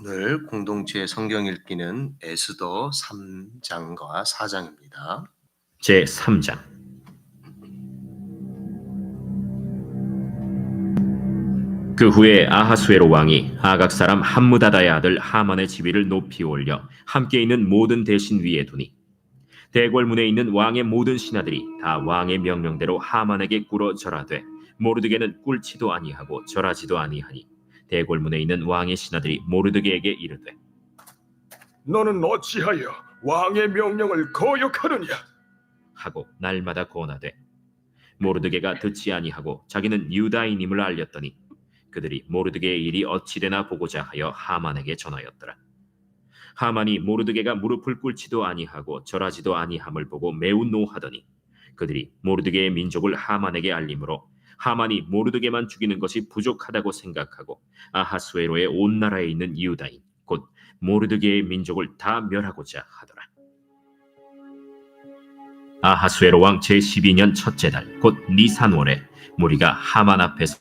오늘 공동체 성경 읽기는 에스더 3장과 4장입니다. 제 3장 그 후에 아하수에로 왕이 아각 사람 함무다다의 아들 하만의 지위를 높이 올려 함께 있는 모든 대신 위에 두니 대궐문에 있는 왕의 모든 신하들이 다 왕의 명령대로 하만에게 꿇어 절하되 모르드게는 꿇지도 아니하고 절하지도 아니하니 대궐문에 있는 왕의 신하들이 모르드게에게 이르되 너는 어찌하여 왕의 명령을 거역하느냐? 하고 날마다 권하되 모르드게가 듣지 아니하고 자기는 유다인임을 알렸더니 그들이 모르드게의 일이 어찌되나 보고자 하여 하만에게 전하였더라. 하만이 모르드게가 무릎을 꿇지도 아니하고 절하지도 아니함을 보고 매우 노하더니 그들이 모르드게의 민족을 하만에게 알림으로 하만이 모르드게만 죽이는 것이 부족하다고 생각하고 아하수에로의 온 나라에 있는 유다인 곧 모르드게의 민족을 다 멸하고자 하더라. 아하수에로 왕 제12년 첫째 달 곧 니산월에 무리가 하만 앞에서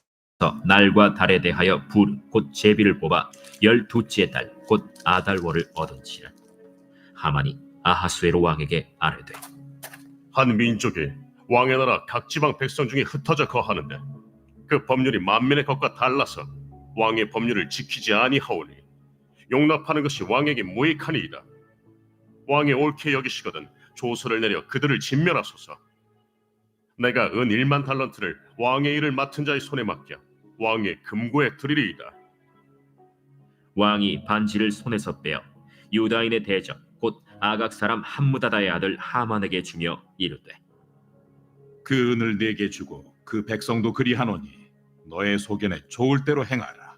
날과 달에 대하여 불 곧 제비를 뽑아 열두째 달 곧 아달월을 얻은지라 하만이 아하수에로 왕에게 아뢰되 한 민족이 왕의 나라 각 지방 백성 중에 흩어져 거하는데 그 법률이 만민의 것과 달라서 왕의 법률을 지키지 아니하오니 용납하는 것이 왕에게 무익하니이다. 왕의 옳게 여기시거든 조서를 내려 그들을 진멸하소서. 내가 은 1만 달란트를 왕의 일을 맡은 자의 손에 맡겨 왕의 금고에 드리리이다. 왕이 반지를 손에서 빼어 유다인의 대적 곧 아각 사람 함무다다의 아들 하만에게 주며 이르되 그 은을 내게 주고 그 백성도 그리하노니 너의 소견에 좋을 대로 행하라.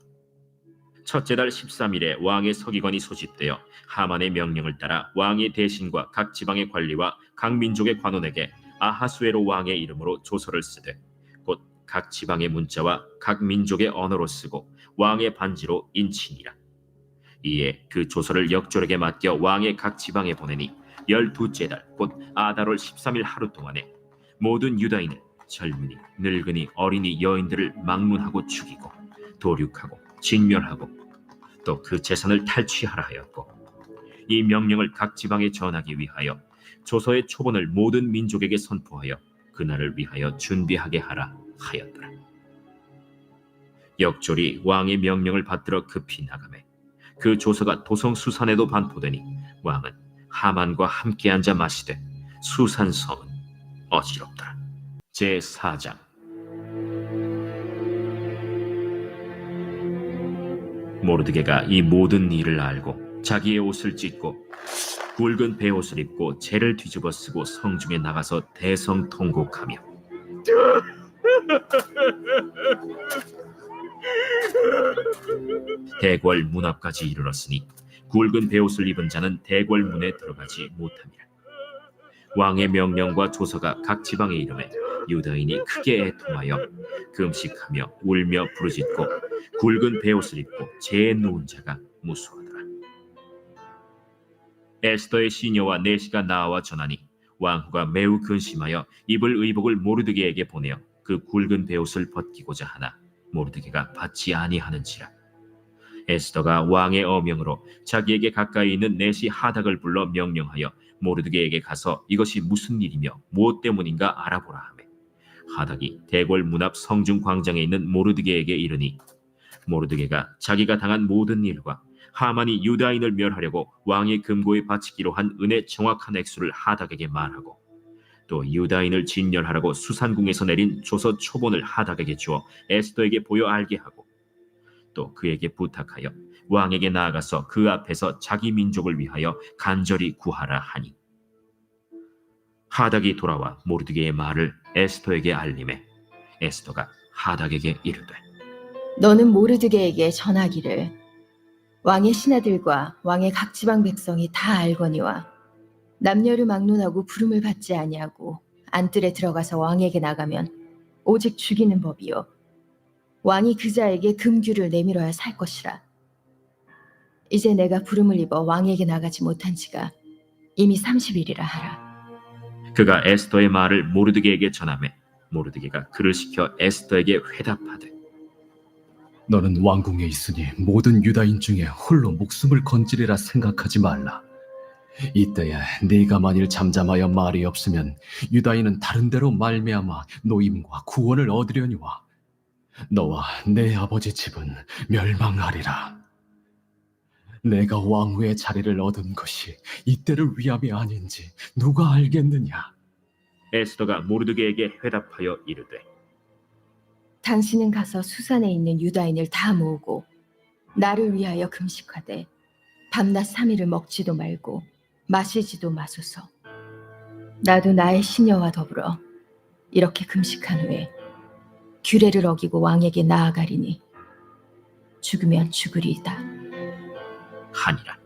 첫째 달 13일에 왕의 서기관이 소집되어 하만의 명령을 따라 왕의 대신과 각 지방의 관리와 각 민족의 관원에게 아하수에로 왕의 이름으로 조서를 쓰되 곧 각 지방의 문자와 각 민족의 언어로 쓰고 왕의 반지로 인치니라. 이에 그 조서를 역졸에게 맡겨 왕의 각 지방에 보내니 열두째 달 곧 아달월 13일 하루 동안에 모든 유다인을 젊은이 늙은이 어린이 여인들을 막론하고 죽이고 도륙하고 진멸하고 또 그 재산을 탈취하라 하였고 이 명령을 각 지방에 전하기 위하여 조서의 초본을 모든 민족에게 선포하여 그날을 위하여 준비하게 하라 하였더라. 역졸이 왕의 명령을 받들어 급히 나가매 그 조서가 도성 수산에도 반포되니 왕은 하만과 함께 앉아 마시되 수산 성은 어지럽더라. 제 4장 모르드게가 이 모든 일을 알고 자기의 옷을 찢고 굵은 베옷을 입고 재를 뒤집어 쓰고 성중에 나가서 대성통곡하며 대궐 문 앞까지 이르렀으니 굵은 베옷을 입은 자는 대궐 문에 들어가지 못함이라 왕의 명령과 조서가 각 지방에 이름에 유다인이 크게 애통하여 금식하며 울며 부르짖고 굵은 베옷을 입고 재에 누운 자가 무수하더라. 에스더의 시녀와 내시가 나와 전하니 왕후가 매우 근심하여 입을 의복을 모르드게에게 보내어 그 굵은 베옷을 벗기고자 하나 모르드게가 받지 아니하는지라. 에스더가 왕의 어명으로 자기에게 가까이 있는 내시 하닥을 불러 명령하여 모르드게에게 가서 이것이 무슨 일이며 무엇 때문인가 알아보라 하매. 하닥이 대궐 문 앞 성중 광장에 있는 모르드게에게 이르니 모르드게가 자기가 당한 모든 일과 하만이 유다인을 멸하려고 왕의 금고에 바치기로 한 은의 정확한 액수를 하닥에게 말하고 또 유다인을 진멸하라고 수산궁에서 내린 조서 초본을 하닥에게 주어 에스더에게 보여 알게 하고 또 그에게 부탁하여 왕에게 나아가서 그 앞에서 자기 민족을 위하여 간절히 구하라 하니. 하닥이 돌아와 모르드게의 말을 에스더에게 알림해 에스더가 하닥에게 이르되 너는 모르드게에게 전하기를 왕의 신하들과 왕의 각 지방 백성이 다 알거니와 남녀를 막론하고 부름을 받지 아니하고 안뜰에 들어가서 왕에게 나가면 오직 죽이는 법이요. 왕이 그자에게 금규를 내밀어야 살 것이라 이제 내가 부름을 입어 왕에게 나가지 못한 지가 이미 30일이라 하라 그가 에스더의 말을 모르드게에게 전하매 모르드게가 그를 시켜 에스더에게 회답하되 너는 왕궁에 있으니 모든 유다인 중에 홀로 목숨을 건지리라 생각하지 말라. 이때에 네가 만일 잠잠하여 말이 없으면 유다인은 다른 데로 말미암아 노임과 구원을 얻으려니와 너와 내 아버지 집은 멸망하리라. 내가 왕후의 자리를 얻은 것이 이때를 위함이 아닌지 누가 알겠느냐? 에스더가 모르드게에게 회답하여 이르되 당신은 가서 수산에 있는 유다인을 다 모으고 나를 위하여 금식하되 밤낮 삼일을 먹지도 말고 마시지도 마소서. 나도 나의 시녀와 더불어 이렇게 금식한 후에 규례를 어기고 왕에게 나아가리니 죽으면 죽으리이다. 하니라.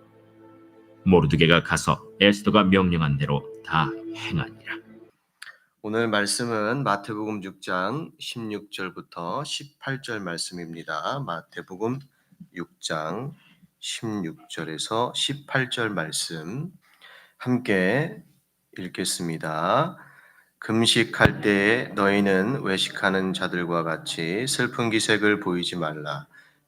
모르드게가 가서 에스더가 명령한 대로 다 행하니라. 오늘 말씀은 마태복음 6장 16절부터 18절 말씀입니다. 마태복음 6장 16절에서 18절 말씀 함께 읽겠습니다. 금식할 때에 너희는 외식하는 자들과 같이 슬픈 기색을 보이지 말라.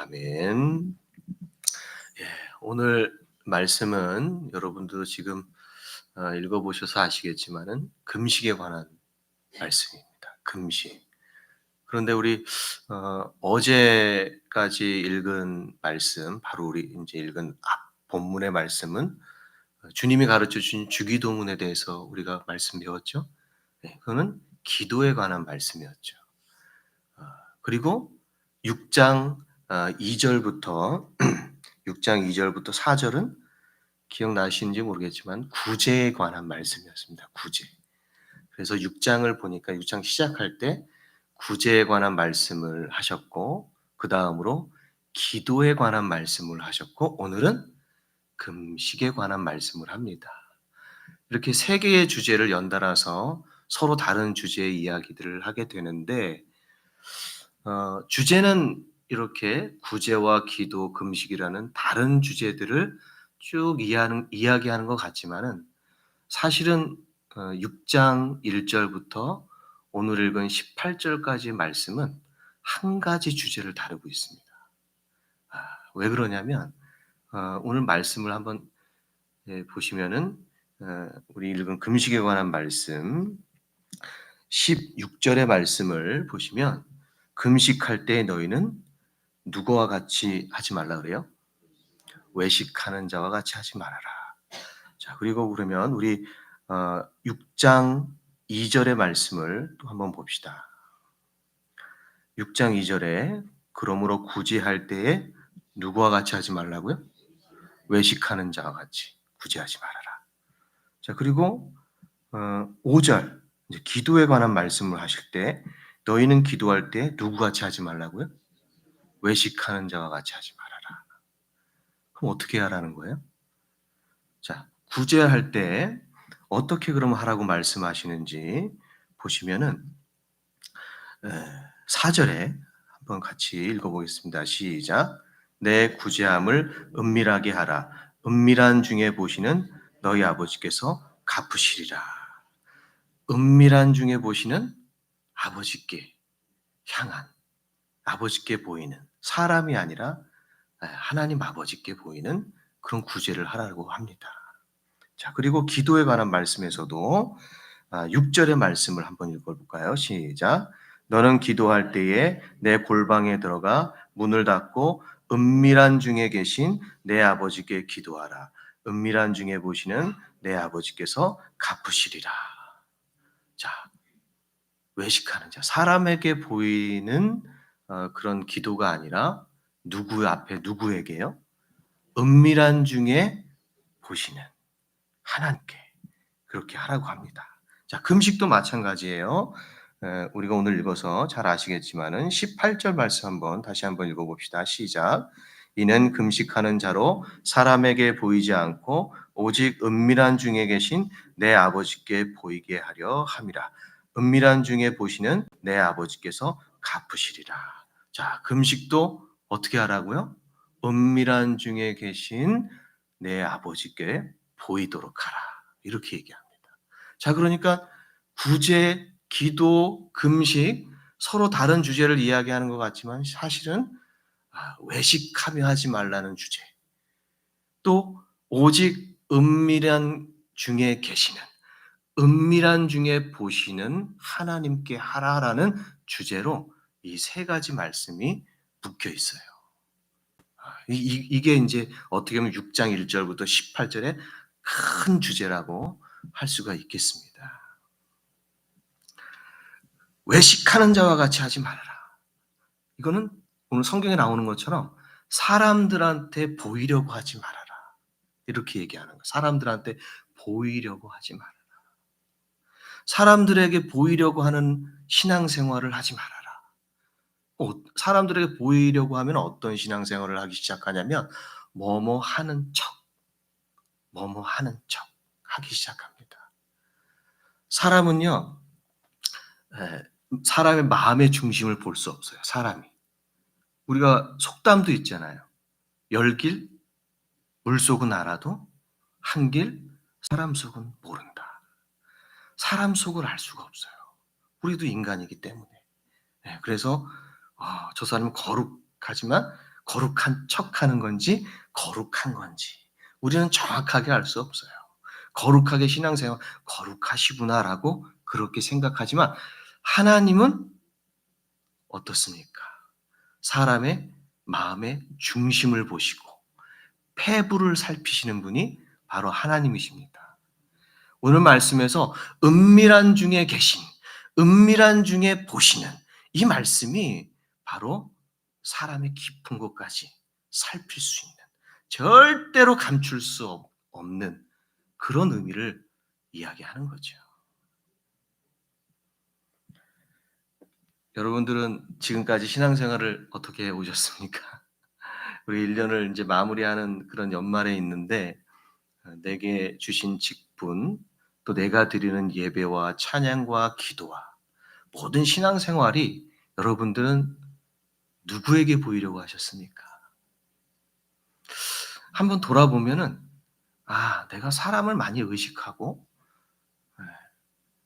아멘. 예, 오늘 말씀은 여러분들도 지금 어, 읽어보셔서 아시겠지만은 금식에 관한 말씀입니다. 금식. 그런데 우리 어, 어제까지 읽은 말씀, 바로 우리 이제 읽은 앞 본문의 말씀은 어, 주님이 가르쳐 주신 주기도문에 대해서 우리가 말씀 배웠죠. 네, 그거는 기도에 관한 말씀이었죠. 어, 그리고 6장 어, 2절부터 6장 2절부터 4절은 기억나시는지 모르겠지만 구제에 관한 말씀이었습니다. 구제. 그래서 6장을 보니까 6장 시작할 때 구제에 관한 말씀을 하셨고 그 다음으로 기도에 관한 말씀을 하셨고 오늘은 금식에 관한 말씀을 합니다. 이렇게 세 개의 주제를 연달아서 서로 다른 주제의 이야기들을 하게 되는데 어, 주제는 이렇게 구제와 기도, 금식이라는 다른 주제들을 쭉 이해하는, 이야기하는 것 같지만은 사실은 어, 6장 1절부터 오늘 읽은 18절까지 말씀은 한 가지 주제를 다루고 있습니다. 아, 왜 그러냐면 어, 오늘 말씀을 한번 예, 보시면은 어, 우리 읽은 금식에 관한 말씀 16절의 말씀을 보시면 금식할 때 너희는 누구와 같이 하지 말라 그래요? 외식하는 자와 같이 하지 말아라. 자, 그리고 그러면 우리 어, 6장 2절의 말씀을 또 한번 봅시다. 6장 2절에 그러므로 구제할 때에 누구와 같이 하지 말라고요? 외식하는 자와 같이 구제하지 말아라. 자, 그리고 어, 5절 이제 기도에 관한 말씀을 하실 때 너희는 기도할 때 누구 같이 하지 말라고요? 외식하는 자와 같이 하지 말아라. 그럼 어떻게 하라는 거예요? 자, 구제할 때 어떻게 그럼 하라고 말씀하시는지 보시면은 4절에 한번 같이 읽어보겠습니다. 시작. 내 구제함을 은밀하게 하라. 은밀한 중에 보시는 너희 아버지께서 갚으시리라. 은밀한 중에 보시는 아버지께 향한 아버지께 보이는 사람이 아니라 하나님 아버지께 보이는 그런 구제를 하라고 합니다. 자, 그리고 기도에 관한 말씀에서도 6절의 말씀을 한번 읽어볼까요? 시작. 너는 기도할 때에 내 골방에 들어가 문을 닫고 은밀한 중에 계신 내 아버지께 기도하라. 은밀한 중에 보시는 내 아버지께서 갚으시리라. 자, 외식하는 자, 사람에게 보이는 어, 그런 기도가 아니라 누구 앞에 누구에게요? 은밀한 중에 보시는 하나님께 그렇게 하라고 합니다. 자, 금식도 마찬가지예요. 에, 우리가 오늘 읽어서 잘 아시겠지만은 18절 말씀 한번 다시 한번 읽어봅시다. 시작. 이는 금식하는 자로 사람에게 보이지 않고 오직 은밀한 중에 계신 내 아버지께 보이게 하려 함이라. 은밀한 중에 보시는 내 아버지께서 갚으시리라. 자, 금식도 어떻게 하라고요? 은밀한 중에 계신 내 아버지께 보이도록 하라. 이렇게 얘기합니다. 자, 그러니까 구제, 기도, 금식 서로 다른 주제를 이야기하는 것 같지만 사실은 아, 외식하며 하지 말라는 주제. 또 오직 은밀한 중에 계시는 은밀한 중에 보시는 하나님께 하라라는 주제로 이 세 가지 말씀이 묶여 있어요. 아, 이- 이- 이게 이제 어떻게 보면 6장 1절부터 18절의 큰 주제라고 할 수가 있겠습니다. 외식하는 자와 같이 하지 말아라. 이거는 오늘 성경에 나오는 것처럼 사람들한테 보이려고 하지 말아라. 이렇게 얘기하는 거. 사람들한테 보이려고 하지 말아라. 사람들에게 보이려고 하는 신앙생활을 하지 말아라. 어, 사람들에게 보이려고 하면 어떤 신앙생활을 하기 시작하냐면 뭐뭐 하는 척, 뭐뭐 하는 척 하기 시작합니다. 사람은요, 에, 사람의 마음의 중심을 볼 수 없어요. 사람이. 우리가 속담도 있잖아요. 열길, 물속은 알아도 한길, 사람 속은 모른다. 사람 속을 알 수가 없어요. 우리도 인간이기 때문에. 네, 그래서 아, 저 사람은 거룩하지만 거룩한 척 하는 건지 거룩한 건지 우리는 정확하게 알 수 없어요. 거룩하게 신앙생활 거룩하시구나라고 그렇게 생각하지만 하나님은 어떻습니까? 사람의 마음의 중심을 보시고 폐부를 살피시는 분이 바로 하나님이십니다. 오늘 말씀에서 은밀한 중에 계신, 은밀한 중에 보시는 이 말씀이 바로 사람의 깊은 곳까지 살필 수 있는, 절대로 감출 수 없- 없는 그런 의미를 이야기하는 거죠. 여러분들은 지금까지 신앙생활을 어떻게 해 오셨습니까? 우리 1년을 이제 마무리하는 그런 연말에 있는데 어, 내게 주신 직분 또 내가 드리는 예배와 찬양과 기도와 모든 신앙생활이 여러분들은 누구에게 보이려고 하셨습니까? 한번 돌아보면은 아, 내가 사람을 많이 의식하고 예,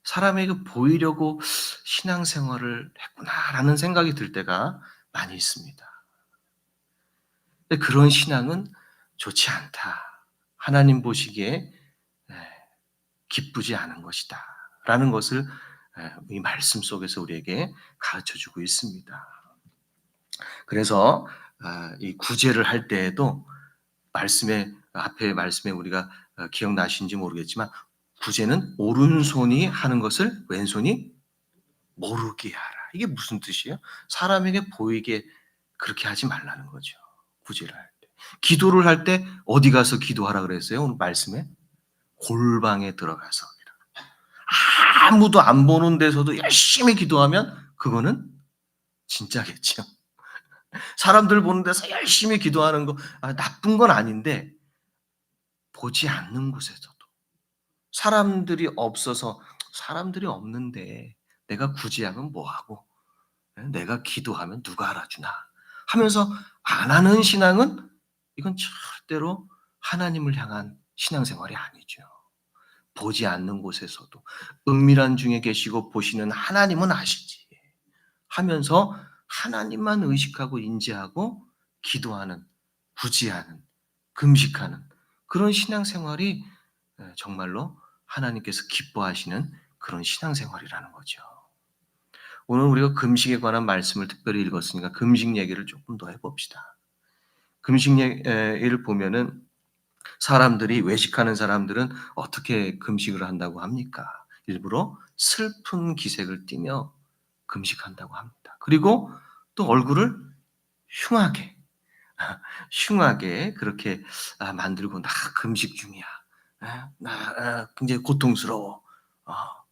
사람에게 보이려고 신앙생활을 했구나라는 생각이 들 때가 많이 있습니다. 그런 신앙은 좋지 않다. 하나님 보시기에 예, 기쁘지 않은 것이다. 라는 것을 예, 이 말씀 속에서 우리에게 가르쳐 주고 있습니다. 그래서 아, 이 구제를 할 때에도 말씀에 앞에 말씀에 우리가 어, 기억나신지 모르겠지만 구제는 오른손이 하는 것을 왼손이 모르게 하라. 이게 무슨 뜻이에요? 사람에게 보이게 그렇게 하지 말라는 거죠. 구제를 할 때. 기도를 할 때 어디 가서 기도하라 그랬어요? 오늘 말씀에 골방에 들어가서 아무도 안 보는 데서도 열심히 기도하면 그거는 진짜겠죠. 사람들 보는 데서 열심히 기도하는 거 아, 나쁜 건 아닌데 보지 않는 곳에서도 사람들이 없어서 사람들이 없는데 내가 구제하면 뭐하고 내가 기도하면 누가 알아주나 하면서 안 하는 신앙은 이건 절대로 하나님을 향한 신앙생활이 아니죠. 보지 않는 곳에서도 은밀한 중에 계시고 보시는 하나님은 아시지 하면서 하나님만 의식하고 인지하고 기도하는 구제하는 금식하는 그런 신앙생활이 정말로 하나님께서 기뻐하시는 그런 신앙생활이라는 거죠. 오늘 우리가 금식에 관한 말씀을 특별히 읽었으니까 금식 얘기를 조금 더 해봅시다. 금식 얘기를 보면은 사람들이 외식하는 사람들은 어떻게 금식을 한다고 합니까? 일부러 슬픈 기색을 띠며 금식한다고 합니다. 그리고 또 얼굴을 흉하게 흉하게 그렇게 만들고 나 금식 중이야. 나 굉장히 고통스러워.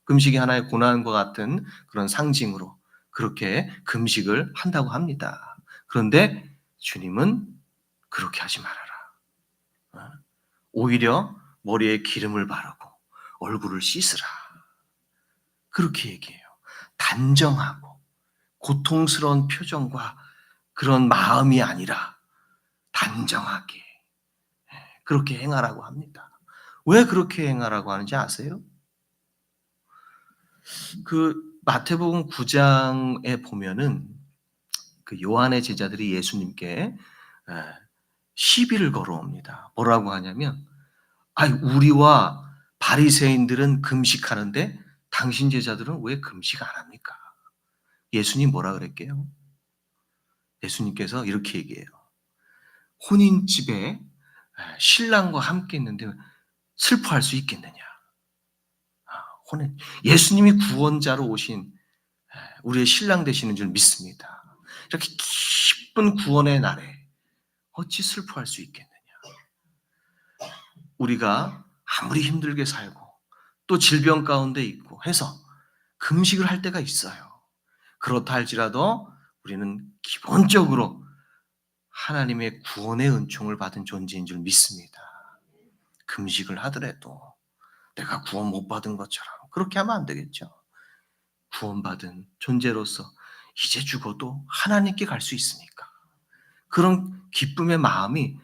금식이 하나의 고난과 같은 그런 상징으로 그렇게 금식을 한다고 합니다. 그런데 주님은 그렇게 하지 말아라. 어? 오히려 머리에 기름을 바르고 얼굴을 씻으라. 그렇게 얘기해요. 단정하고 고통스러운 표정과 그런 마음이 아니라 단정하게 예, 그렇게 행하라고 합니다. 왜 그렇게 행하라고 하는지 아세요? 그 마태복음 9장에 보면은 그 요한의 제자들이 예수님께 에, 시비를 걸어옵니다. 뭐라고 하냐면, 아, 우리와 바리새인들은 금식하는데 당신 제자들은 왜 금식 안 합니까? 예수님 뭐라 그랬게요? 예수님께서 이렇게 얘기해요. 혼인집에 에, 신랑과 함께 있는데 슬퍼할 수 있겠느냐? 아. 예수님이 구원자로 오신 에, 우리의 신랑 되시는 줄 믿습니다. 이렇게 기쁜 구원의 날에 어찌 슬퍼할 수 있겠느냐? 우리가 아무리 힘들게 살고 또 질병 가운데 있고 해서 금식을 할 때가 있어요. 그렇다 할지라도 우리는 기본적으로 하나님의 구원의 은총을 받은 존재인 줄 믿습니다. 금식을 하더라도 내가 구원 못 받은 것처럼 그렇게 하면 안 되겠죠. 구원받은 존재로서 이제 죽어도 하나님께 갈 수 있으니까. 그런 기쁨의 마음이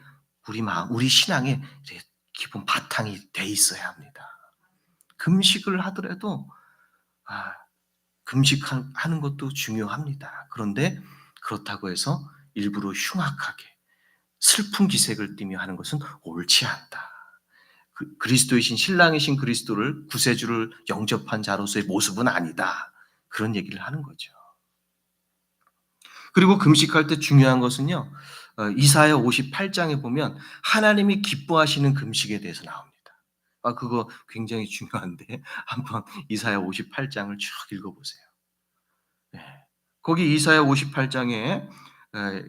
우리 마음, 우리 이렇게 기본 바탕이 돼 있어야 합니다. 금식을 하더라도 아, 금식하는 것도 중요합니다. 그런데 그렇다고 해서 일부러 흉악하게 슬픈 기색을 띠며 하는 것은 옳지 않다. 그, 그리스도이신 신랑이신 그리스도를 구세주를 영접한 자로서의 모습은 아니다. 그런 얘기를 하는 거죠. 그리고 금식할 때 중요한 것은요. 어, 이사야 58장에 보면 하나님이 기뻐하시는 금식에 대해서 나옵니다. 아 그거 굉장히 중요한데 한번 이사야 58장을 쭉 읽어보세요. 네. 거기 이사야 58장에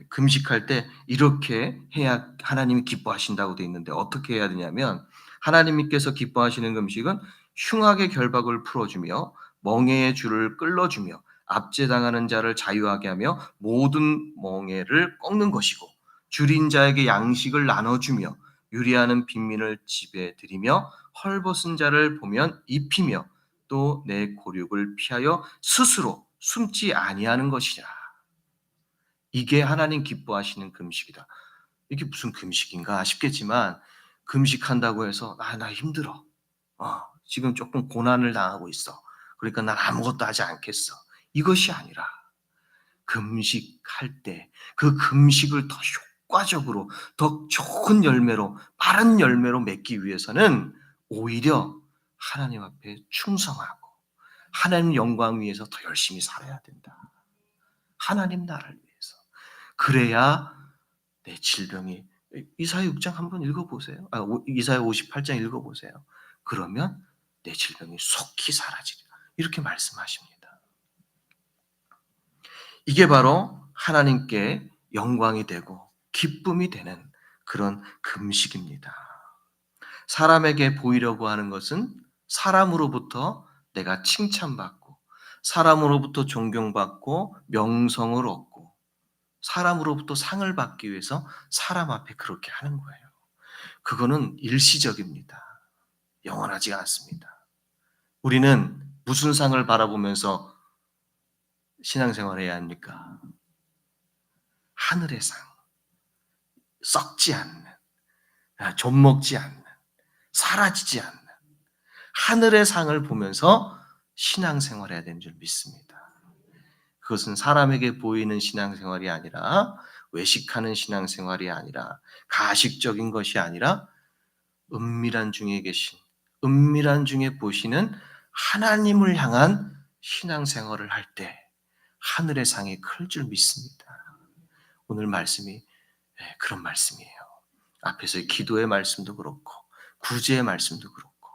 금식할 때 이렇게 해야 하나님이 기뻐하신다고 돼 있는데 어떻게 해야 되냐면 하나님께서 기뻐하시는 금식은 흉악의 결박을 풀어주며 멍에의 줄을 끌어주며 압제당하는 자를 자유하게 하며 모든 멍에를 꺾는 것이고 줄인 자에게 양식을 나눠주며 유리하는 빈민을 집에 들이며 헐벗은 자를 보면 입히며 또 내 고륙을 피하여 스스로 숨지 아니하는 것이라. 이게 하나님 기뻐하시는 금식이다. 이게 무슨 금식인가 싶겠지만 금식한다고 해서 아 나 힘들어. 어, 지금 조금 고난을 당하고 있어. 그러니까 난 아무것도 하지 않겠어. 이것이 아니라 금식할 때 그 금식을 더 효과적으로 더 좋은 열매로 빠른 열매로 맺기 위해서는 오히려 하나님 앞에 충성하고 하나님 영광 위해서 더 열심히 살아야 된다. 하나님 나라를 위해서. 그래야 내 질병이 이사야 6장 한번 읽어보세요. 아, 이사야 58장 읽어보세요. 그러면 내 질병이 속히 사라지리라. 이렇게 말씀하십니다. 이게 바로 하나님께 영광이 되고 기쁨이 되는 그런 금식입니다. 사람에게 보이려고 하는 것은 사람으로부터 내가 칭찬받고 사람으로부터 존경받고 명성을 얻고 사람으로부터 상을 받기 위해서 사람 앞에 그렇게 하는 거예요. 그거는 일시적입니다. 영원하지 않습니다. 우리는 무슨 상을 바라보면서 신앙생활 해야 합니까? 하늘의 상. 썩지 않는, 아, 좀먹지 않는, 사라지지 않는 하늘의 상을 보면서 신앙생활 해야 되는 줄 믿습니다. 그것은 사람에게 보이는 신앙생활이 아니라 외식하는 신앙생활이 아니라 가식적인 것이 아니라 은밀한 중에 계신 은밀한 중에 보시는 하나님을 향한 신앙생활을 할 때 하늘의 상이 클 줄 믿습니다. 오늘 말씀이 네, 그런 말씀이에요. 앞에서의 기도의 말씀도 그렇고 구제의 말씀도 그렇고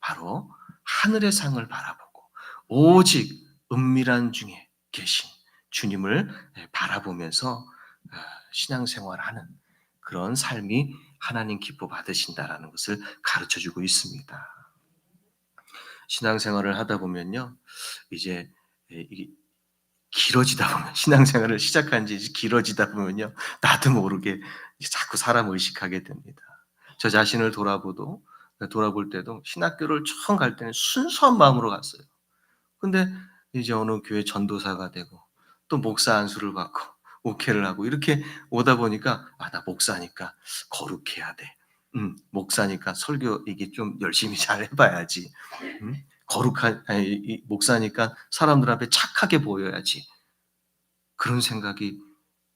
바로 하늘의 상을 바라보고 오직 은밀한 중에 계신 주님을 바라보면서 어, 신앙생활하는 그런 삶이 하나님 기뻐 받으신다라는 것을 가르쳐 주고 있습니다. 신앙생활을 하다 보면요. 이제 길어지다 보면 신앙생활을 시작한 지 길어지다 보면요. 나도 모르게 자꾸 사람 의식하게 됩니다. 저 자신을 돌아보도 돌아볼 때도 신학교를 처음 갈 때는 순수한 마음으로 갔어요. 근데 이제 어느 교회 전도사가 되고 또 목사 안수를 받고 목회를 하고 이렇게 오다 보니까 아 나 목사니까 거룩해야 돼. 음, 목사니까 설교 이게 좀 열심히 잘 해봐야지. 음, 거룩한 아니, 목사니까 사람들 앞에 착하게 보여야지. 그런 생각이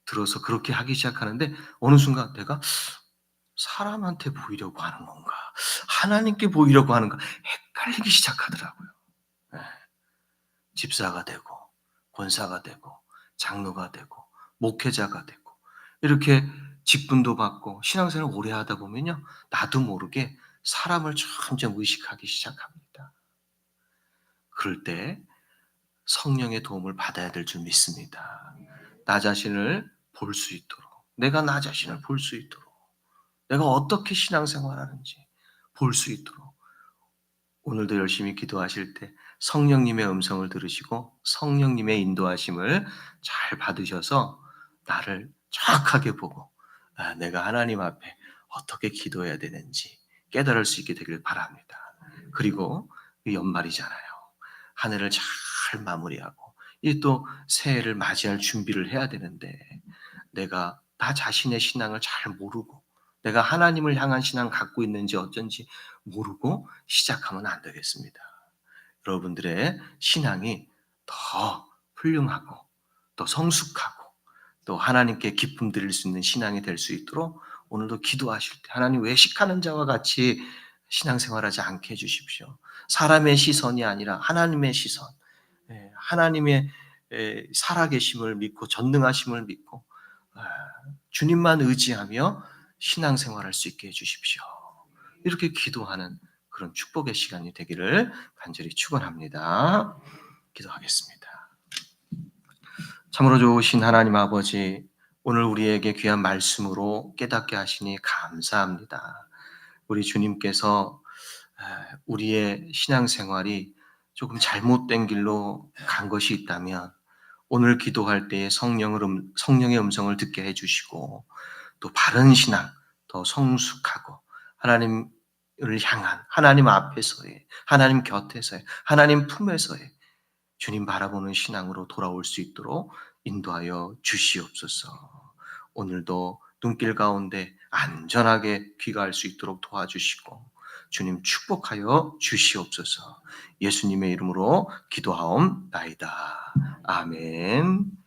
들어서 그렇게 하기 시작하는데 어느 순간 내가 사람한테 보이려고 하는 건가, 하나님께 보이려고 하는가 헷갈리기 시작하더라고요. 예. 집사가 되고 권사가 되고 장로가 되고 목회자가 되고 이렇게 직분도 받고 신앙생활을 오래 하다 보면요 나도 모르게 사람을 점점 의식하기 시작합니다. 그럴 때 성령의 도움을 받아야 될 줄 믿습니다. 나 자신을 볼 수 있도록 내가 나 자신을 볼 수 있도록 내가 어떻게 신앙생활하는지 볼 수 있도록 오늘도 열심히 기도하실 때 성령님의 음성을 들으시고 성령님의 인도하심을 잘 받으셔서 나를 정확하게 보고 아, 내가 하나님 앞에 어떻게 기도해야 되는지 깨달을 수 있게 되길 바랍니다. 그리고 이 연말이잖아요. 한 해를 잘 마무리하고 이 또 새해를 맞이할 준비를 해야 되는데 내가 나 자신의 신앙을 잘 모르고 내가 하나님을 향한 신앙 갖고 있는지 어쩐지 모르고 시작하면 안 되겠습니다. 여러분들의 신앙이 더 훌륭하고 또 성숙하고 또 하나님께 기쁨 드릴 수 있는 신앙이 될 수 있도록 오늘도 기도하실 때 하나님 외식하는 자와 같이 신앙생활하지 않게 해주십시오. 사람의 시선이 아니라 하나님의 시선, 예, 하나님의 에, 살아계심을 믿고 전능하심을 믿고 아, 주님만 의지하며 신앙생활할 수 있게 해주십시오. 이렇게 기도하는 그런 축복의 시간이 되기를 간절히 축원합니다. 기도하겠습니다. 참으로 좋으신 하나님 아버지, 오늘 우리에게 귀한 말씀으로 깨닫게 하시니 감사합니다. 우리 주님께서 에, 우리의 신앙생활이 조금 잘못된 길로 간 것이 있다면 오늘 기도할 때에 성령을 음, 성령의 음성을 듣게 해주시고 또 바른 신앙, 더 성숙하고 하나님을 향한 하나님 앞에서의 하나님 곁에서의 하나님 품에서의 주님 바라보는 신앙으로 돌아올 수 있도록 인도하여 주시옵소서. 오늘도 눈길 가운데 안전하게 귀가할 수 있도록 도와주시고 주님 축복하여 주시옵소서. 예수님의 이름으로 기도하옵나이다. 아멘.